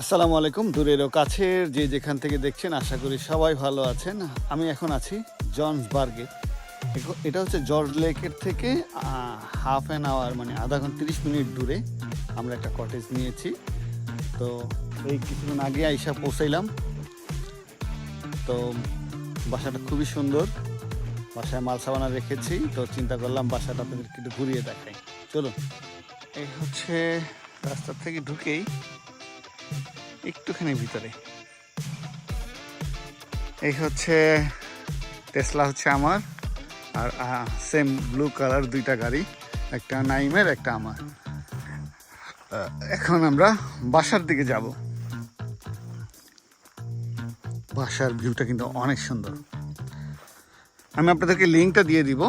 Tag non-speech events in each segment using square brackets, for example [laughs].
আসসালামু আলাইকুম, দূরের ও কাছের যে যেখান থেকে দেখছেন, আশা করি সবাই ভালো আছেন। আমি এখন আছি জনসবার্গে এটা হচ্ছে জর্জ লেকের থেকে হাফ অ্যান আওয়ার মানে আধা ঘণ্টা তিরিশ মিনিট দূরে আমরা একটা কটেজ নিয়েছি। তো এই কিছুদিন আগে আইসা পৌঁছাইলাম। তো বাসাটা খুবই সুন্দর। বাসায় মাল সাবানা রেখেছি। তো চিন্তা করলাম বাসাটা আপনাদেরকে একটু ঘুরিয়ে দেখাই। চলুন। এই হচ্ছে রাস্তা থেকে ঢুকেই একটুখানি ভিতরে। এই হচ্ছে টেসলা হচ্ছে আমার, আর সেম ব্লু কালার দুইটা গাড়ি, একটা নাইমের একটা আমার। এখন আমরা বাসার দিকে যাব। বাসার ভিউটা কিন্তু অনেক সুন্দর। আমি আপনাদেরকে লিঙ্কটা দিয়ে দিব।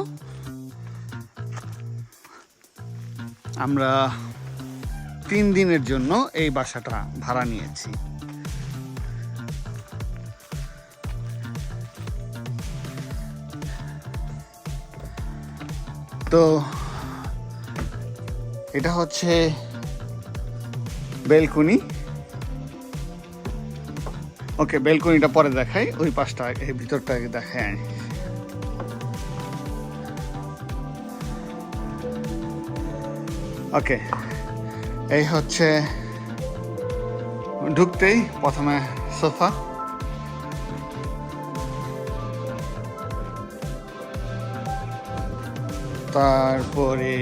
আমরা তিন দিনের জন্য এই বাসাটা ভাড়া নিয়েছি। তো এটা হচ্ছে বেলকুনি। ওকে, বেলকুনিটা পরে দেখাই, ওই পাশটা, এই ভিতরটা আনি ওকে। এই হচ্ছে ঢুকতেই প্রথমে সোফা। তারপরে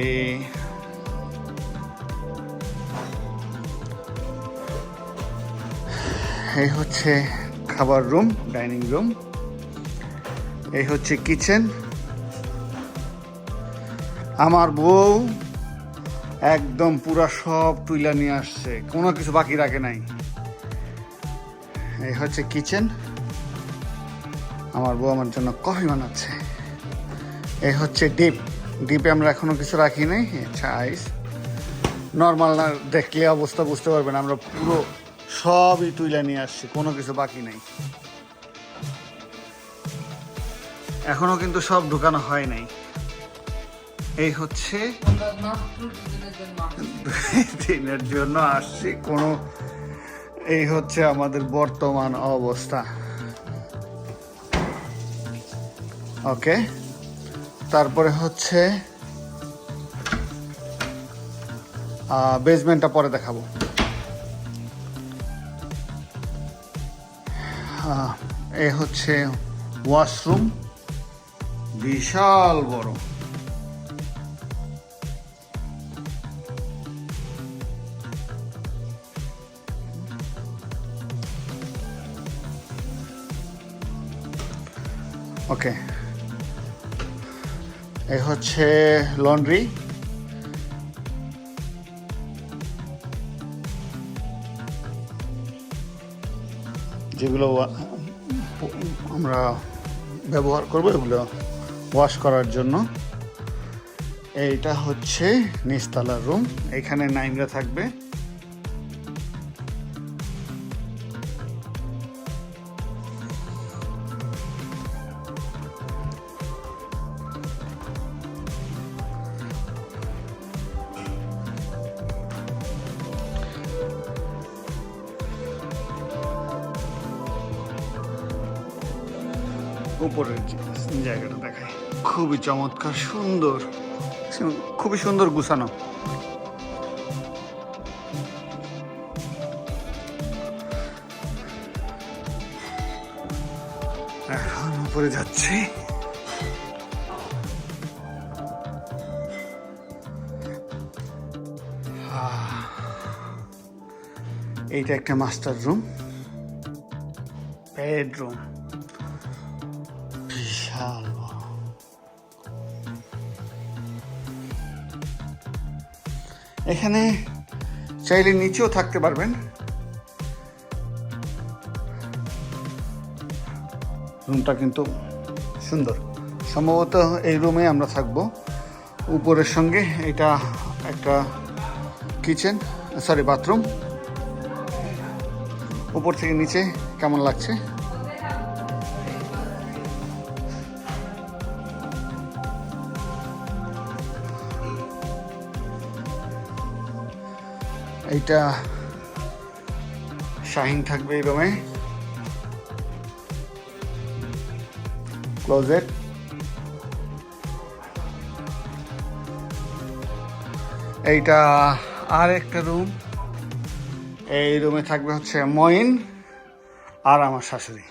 এই হচ্ছে খাবার রুম, ডাইনিং রুম। এই হচ্ছে কিচেন। আমার বউ একদম পুরা সব তুইলা নিয়ে আসছে। কোনো কিছু বাকি রাখে নাই। এই হচ্ছে কিচেন আমার বউ আমার জন্য কফি বানাচ্ছে। এই হচ্ছে ডিপ ডিপে আমরা এখনও কিছু রাখি নাই। আচ্ছা আইস নর্মাল না দেখলে অবস্থা বুঝতে পারবেন, আমরা পুরো সবই তুইলা নিয়ে আসছি, কোনো কিছু বাকি নেই। এখনও কিন্তু সব ঢুকানো হয় নাই। এই হচ্ছে [laughs] দিনের জন্য আসছি, কোনো এই হচ্ছে আমাদের বর্তমান অবস্থা। ওকে, তারপরে হচ্ছে বেসমেন্টটা পরে দেখাবো। এ হচ্ছে ওয়াশরুম, বিশাল বড়। ওকে। এই হচ্ছে লন্ড্রি। যেগুলো আমরা ব্যবহার করব, এগুলো ওয়াশ করার জন্য। এইটা হচ্ছে নিচতলার রুম। এখানে নাইমরা থাকবে। উপরের জায়গাটা দেখায় খুবই চমৎকার, সুন্দর, খুবই সুন্দর গুছানো। এখন উপরে যাচ্ছি। এইটা একটা মাস্টার রুম। বেডরুম। বড়। এখানে চাইলে নিচেও থাকতে পারবেন। রুমটা কিন্তু সুন্দর। সম্ভবত এই রুমে আমরা থাকব। উপরের সঙ্গে এটা একটা কিচেন সরি বাথরুম। উপর থেকে নিচে কেমন লাগছে? এইটা শাহিন থাকবে এই ক্লোজেট এইটা আর একটা রুম। এই রুমে থাকবে হচ্ছে মইন আর আমার শাশুড়ি।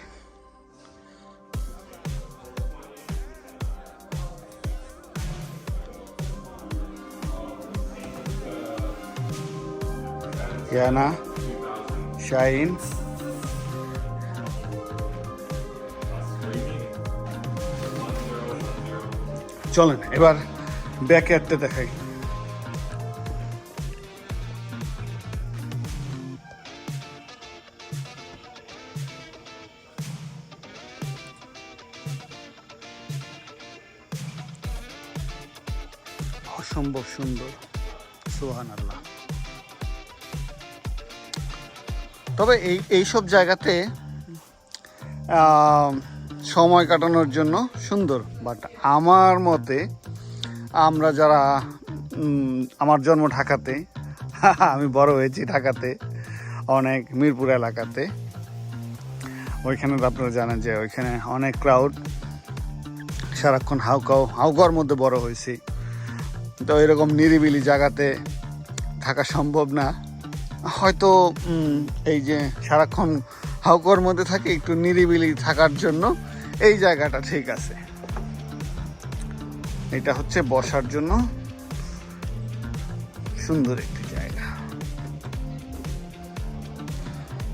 ইয়ানা শাইন। চলেন এবার ব্যাক ইয়ার্ডটা দেখাই। অসম্ভব সুন্দর। তবে এই, এইসব জায়গাতে সময় কাটানোর জন্য সুন্দর। বাট আমার মতে, আমরা যারা আমার জন্ম ঢাকাতে, [laughs] আমি বড় হয়েছি ঢাকাতে, অনেক মিরপুর এলাকাতে, ওইখানে তো আপনারা জানেন যে ওইখানে অনেক ক্রাউড সারাক্ষণ হাউকাও হাউকাওয়ার মধ্যে বড় হয়েছি। তো এরকম নিরিবিলি জায়গাতে থাকা সম্ভব না। হয়তো এই যে সারাক্ষণ হাউকর মধ্যে থাকে, একটু নিরিবিলি থাকার জন্য এই জায়গাটা ঠিক আছে। এটা হচ্ছে বসার জন্য সুন্দর একটি জায়গা।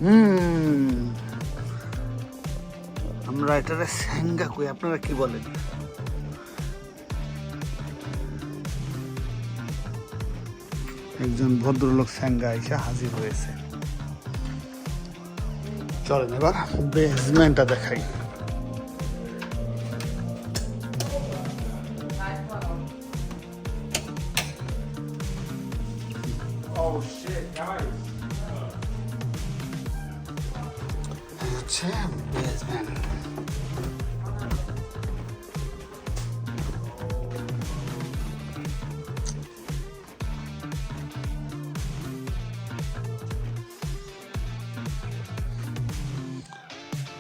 হুম। আমরা এটারে স্যাঙ্গা কই আপনারা কি বলেন? একজন ভদ্রলোক স্যাঙ্গা এসে হাজির হয়েছে। চলেন এবার বেসমেন্টটা দেখাই।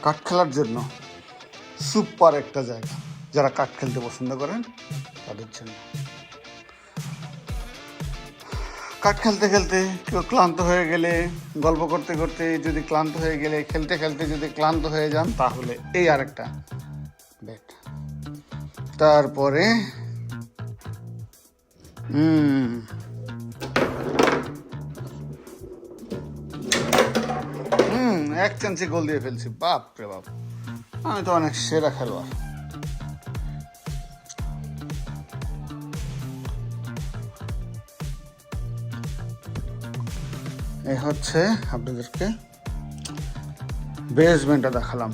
কাঠ খেলার জন্য সুপার একটা জায়গা। যারা কাঠ খেলতে পছন্দ করেন, তাদের জন্য। কাঠ খেলতে খেলতে কেউ ক্লান্ত হয়ে গেলে, গল্প করতে করতে যদি ক্লান্ত হয়ে গেলে, খেলতে খেলতে যদি ক্লান্ত হয়ে যান, তাহলে এই আরেকটা বেড তারপরে, হুম এক চান্সে গোল দিয়ে ফেলছি, বাপ রে বাপ। আমি তো অনেক সেরা খেলোয়াড়। এই হচ্ছে আপনাদেরকে বেসমেন্টটা দেখালাম।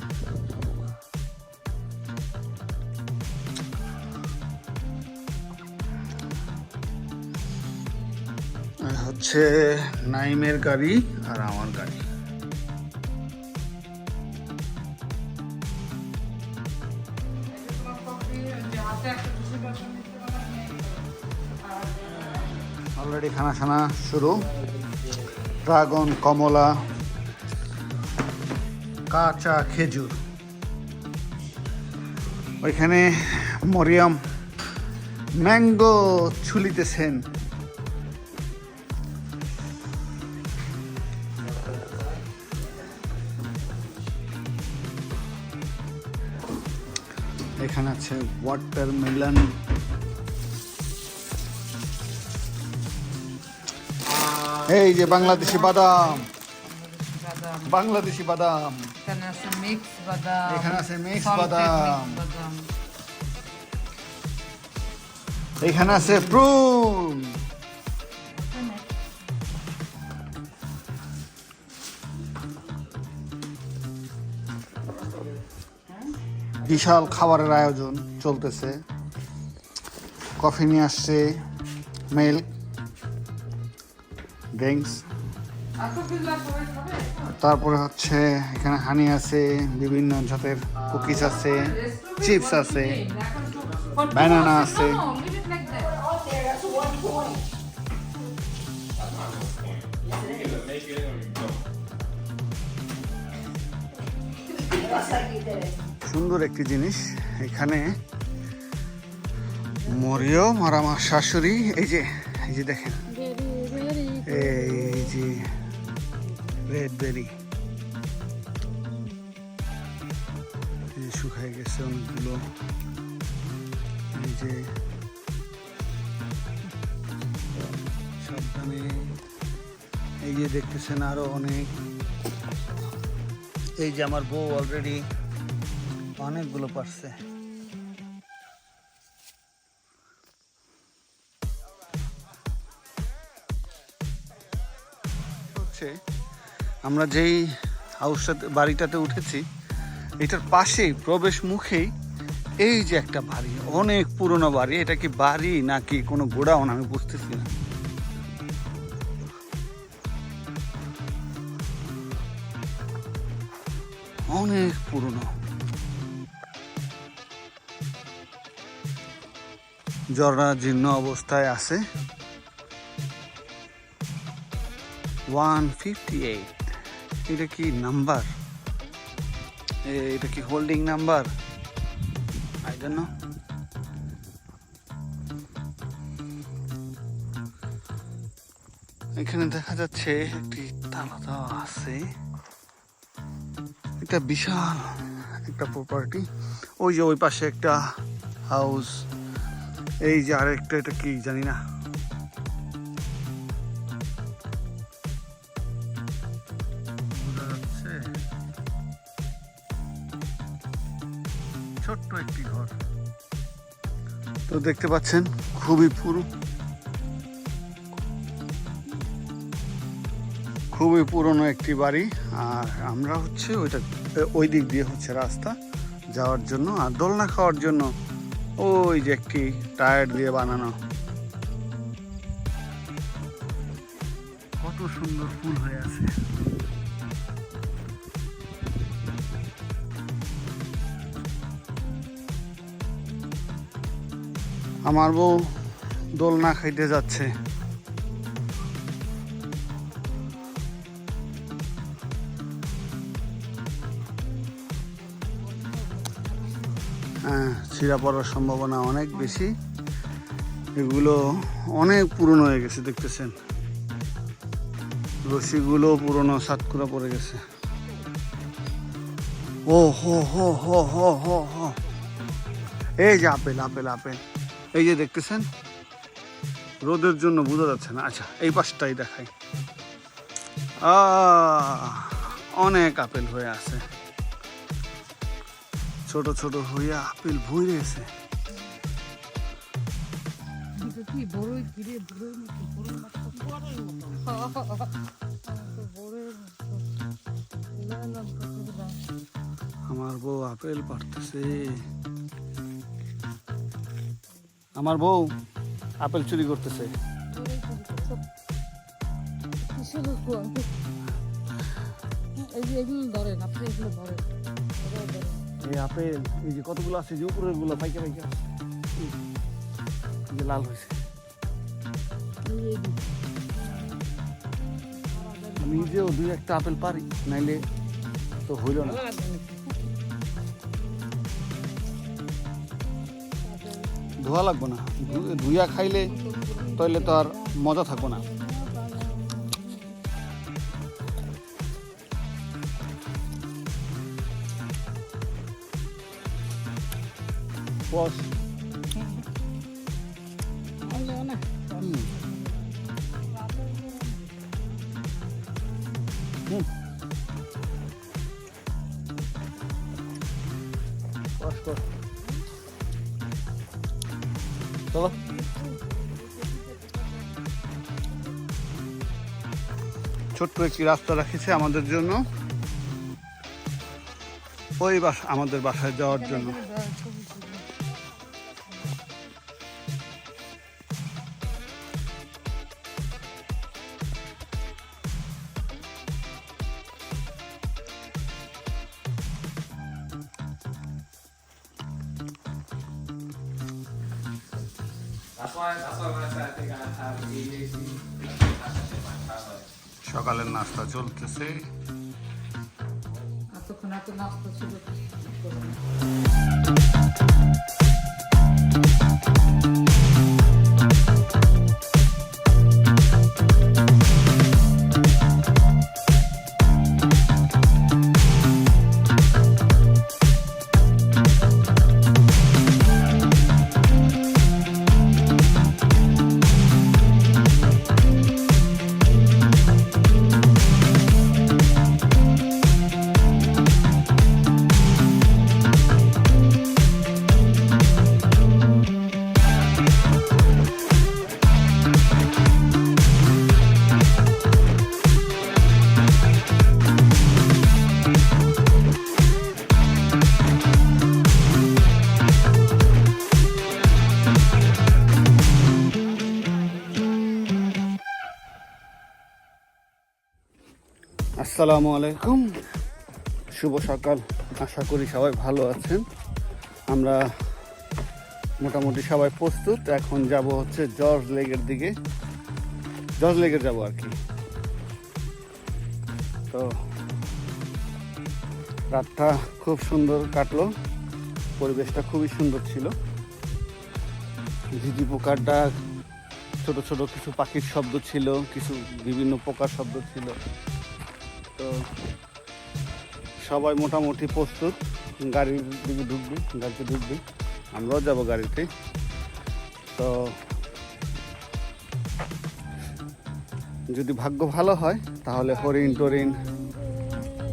হচ্ছে নাইমের গাড়ি আর আমার গাড়ি। অলরেডি খানা খানা শুরু। ড্রাগন কমলা কাঁচা খেজুর। ওইখানে মরিয়াম ম্যাঙ্গো ছুলিতেছেন। আছে ওয়াটারমেলন এই যে বাংলাদেশি বাদাম। বাংলাদেশি বাদাম। এখানে আছে মিক্স এখানে আছে বাদাম। এখানে আছে প্রুন বিশাল খাবারের আয়োজন চলতেছে। কফি নিয়ে আসছে মিল্ক ড্রিঙ্কস। তারপরে হচ্ছে এখানে হানি আছে, বিভিন্ন জাতের কুকিজ আছে, চিপস আছে, ব্যানানা আছে। সুন্দর একটি জিনিস। এখানে মরিয়ম আর আমার শাশুড়ি, এই যে এই যে দেখেন। এই যে, রেড বেরি। গেছে অনেকগুলো। এই যে, সাবধানে এই যে দেখতেছেন আরও অনেক। এই যে আমার বউ অলরেডি অনেকগুলো পারছে হচ্ছে, আমরা যেই হাউসটাতে বাড়িটাতে উঠেছি, এটার পাশেই, প্রবেশ মুখেই এই যে একটা বাড়ি, অনেক পুরনো বাড়ি। এটা কি বাড়ি নাকি কোনো গোডাউন? আমি বুঝতেছি না। অনেক পুরনো। ঝর্ণা জীর্ণ অবস্থায় আছে। ওয়ান ফিফটি এইট এটা কি নাম্বার? এটা কি হোল্ডিং নাম্বার? আই এখানে দেখা যাচ্ছে একটি তালা দেওয়া আছে। এটা বিশাল একটা প্রপার্টি ওই যে ওই পাশে একটা হাউস এই যে আরেকটা, এটা কি জানি না। ছোট্ট একটি ঘর। তো দেখতে পাচ্ছেন, খুবই পুরো। খুবই পুরনো একটি বাড়ি। আর আমরা হচ্ছে ওইটা, ওই দিক দিয়ে হচ্ছে রাস্তা যাওয়ার জন্য আর দোলনা খাওয়ার জন্য ওই যে একটি টায়ার দিয়ে বানানো। কত সুন্দর ফুল হয়ে আছে। আমার বউ দোলনা খাইতে যাচ্ছে। ছিঁড়া পড়ার সম্ভাবনা অনেক বেশি। এগুলো অনেক পুরনো হয়ে গেছে, দেখতেছেন? রশিগুলো পুরনো সাতকুড়া পড়ে গেছে। ও, হো হো হো হো হো হো। এই যে আপেল আপেল আপেল। এই যে দেখতেছেন? রোদের জন্য বোঝা যাচ্ছে না। আচ্ছা এই পাশটাই দেখাই। অনেক আপেল হয়ে আছে। ছোট ছোট হইয়া আপেল ভুই রয়েছে আমার বউ আপেল পারতেছে আমার বউ আপেল চুরি করতেছে। এই যে এগুলো ধরেন আপনি এগুলো ধরেন। এই আপেল এই যে কতগুলো আছে যে উপরেরগুলো পাইকে। পাইকে আছে। লাল হয়েছে। নিজেও দুই একটা আপেল পারি, নাইলে তো হইল না। ধোয়া লাগবো না ধুইয়া খাইলে তাইলে তো আর মজা থাকব না। চলো ছোট্ট একটি রাস্তা রাখিছে আমাদের জন্য। ওই বাসা আমাদের বাসায় যাওয়ার জন্য। সকালের নাস্তা চলতেছে। এতক্ষণ এত নাস্তা ছিল। আসসালামু আলাইকুম। শুভ সকাল। আশা করি সবাই ভালো আছেন। আমরা মোটামুটি সবাই প্রস্তুত। এখন যাব হচ্ছে জর্জ লেগের দিকে। জর্জ লেগে যাব আর কি। তো রাতটা খুব সুন্দর কাটলো। পরিবেশটা খুবই সুন্দর ছিল। ঝিঝি পোকার ডাক ছোট ছোট কিছু পাখির শব্দ ছিল, কিছু বিভিন্ন পোকার শব্দ ছিল। তো সবাই মোটামুটি প্রস্তুত। গাড়ির দিকে ঢুকবি, গাড়িতে ঢুকবি। আমরাও যাব গাড়িতে। তো যদি ভাগ্য ভালো হয়, তাহলে হরিণ টরিন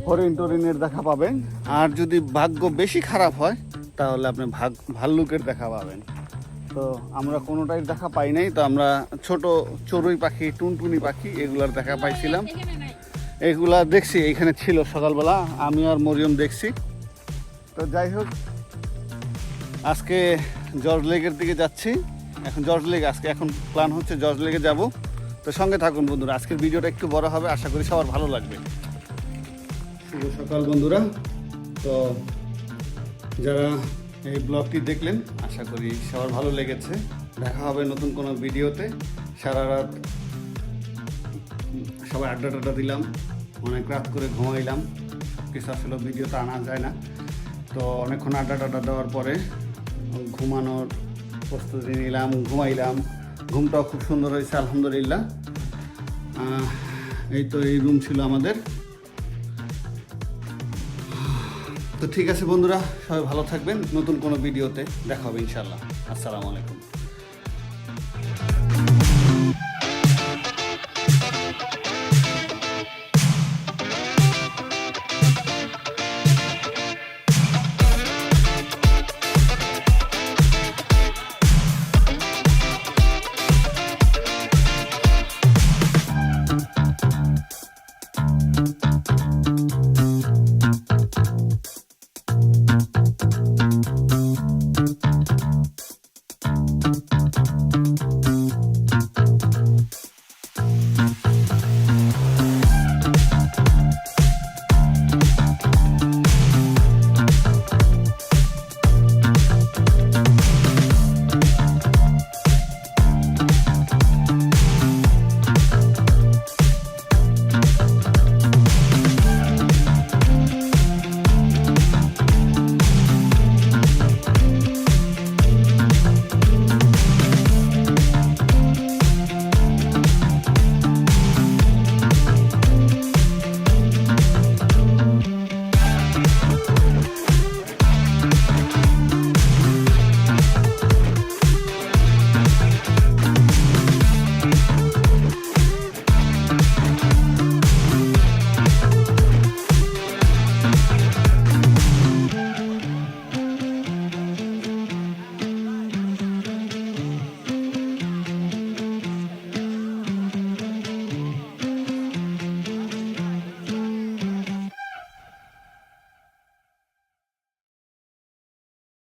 হরিণ টরিনের দেখা পাবেন। আর যদি ভাগ্য বেশি খারাপ হয়, তাহলে আপনি ভাগ ভাল্লুকের দেখা পাবেন। তো আমরা কোনোটাই দেখা পাই নাই। তো আমরা ছোট চড়ুই পাখি, টুনটুনি পাখি, এগুলার দেখা পাইছিলাম। এগুলা দেখছি এইখানে ছিল সকালবেলা, আমি আর মরিয়ম দেখছি। তো যাই হোক, আজকে জর্জ লেকের দিকে যাচ্ছি। এখন জর্জ লেক, আজকে এখন প্ল্যান হচ্ছে জর্জ লেকে যাব। তো সঙ্গে থাকুন বন্ধুরা, আজকের ভিডিওটা একটু বড় হবে, আশা করি সবার ভালো লাগবে। শুভ সকাল বন্ধুরা। তো যারা এই ব্লগটি দেখলেন, আশা করি সবার ভালো লেগেছে। দেখা হবে নতুন কোনো ভিডিওতে। সারা রাত সবাই আড্ডা টাড্ডা দিলাম। অনেক রাত করে ঘুমাইলাম। কিছু আসলে ভিডিওতে আনা যায় না। তো অনেকক্ষণ আড্ডা টাড্ডা দেওয়ার পরে ঘুমানোর প্রস্তুতি নিলাম, ঘুমাইলাম। ঘুমটাও খুব সুন্দর হয়েছে, আলহামদুলিল্লাহ। এই তো এই রুম ছিল আমাদের। তো ঠিক আছে বন্ধুরা, সবাই ভালো থাকবেন। নতুন কোনো ভিডিওতে দেখা হবে ইনশাল্লাহ আসসালামু আলাইকুম।